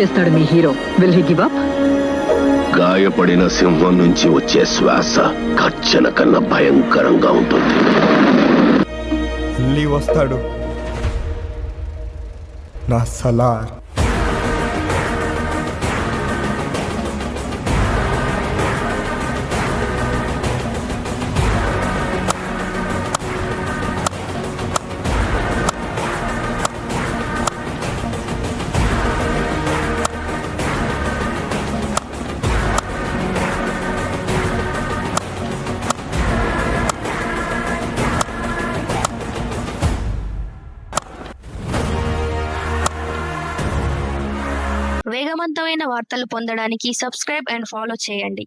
చేస్తాడు మీ hero? Will he give up గాయపడిన సింహం నుంచి వచ్చే శ్వాస కచ్చన కన్నా భయంకరంగా ఉంటుంది. మళ్ళీ వస్తాడు. నా సలార్. వేగవంతమైన వార్తలు పొందడానికి సబ్స్క్రైబ్ అండ్ ఫాలో చేయండి.